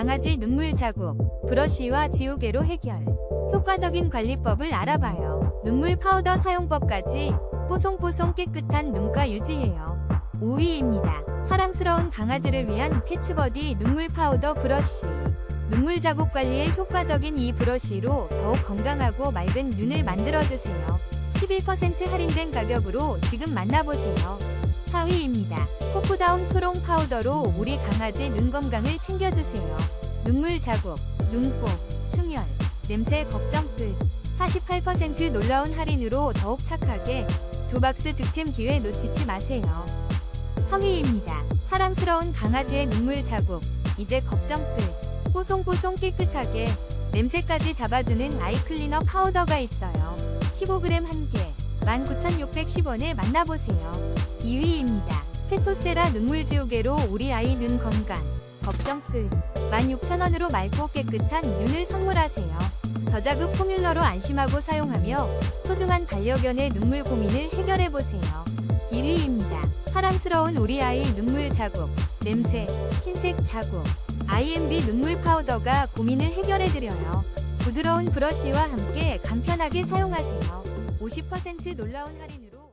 강아지 눈물 자국, 브러쉬와 지우개로 해결. 효과적인 관리법을 알아봐요. 눈물 파우더 사용법까지 뽀송뽀송 깨끗한 눈가 유지해요. 5위입니다. 사랑스러운 강아지를 위한 패치버디 눈물 파우더 브러쉬. 눈물 자국 관리에 효과적인 이 브러쉬로 더욱 건강하고 맑은 눈을 만들어주세요. 11% 할인된 가격으로 지금 만나보세요. 4위입니다. 코코다운 초롱 파우더로 우리 강아지 눈 건강을 챙겨주세요. 눈물 자국, 눈곱, 충혈, 냄새 걱정 끝. 48% 놀라운 할인으로 더욱 착하게 두 박스 득템 기회 놓치지 마세요. 3위입니다. 사랑스러운 강아지의 눈물 자국, 이제 걱정 끝. 뽀송뽀송 깨끗하게 냄새까지 잡아주는 아이클리너 파우더가 있어요. 15g 한 개, 19,610원에 만나보세요. 2위입니다. 페토세라 눈물 지우개로 우리 아이 눈 건강, 걱정 끝. 16,000원으로 맑고 깨끗한 눈을 선물하세요. 저자극 포뮬러로 안심하고 사용하며 소중한 반려견의 눈물 고민을 해결해보세요. 1위입니다. 사랑스러운 우리 아이 눈물 자국, 냄새, 흰색 자국, IMB 눈물 파우더가 고민을 해결해드려요. 부드러운 브러쉬와 함께 간편하게 사용하세요. 50% 놀라운 할인으로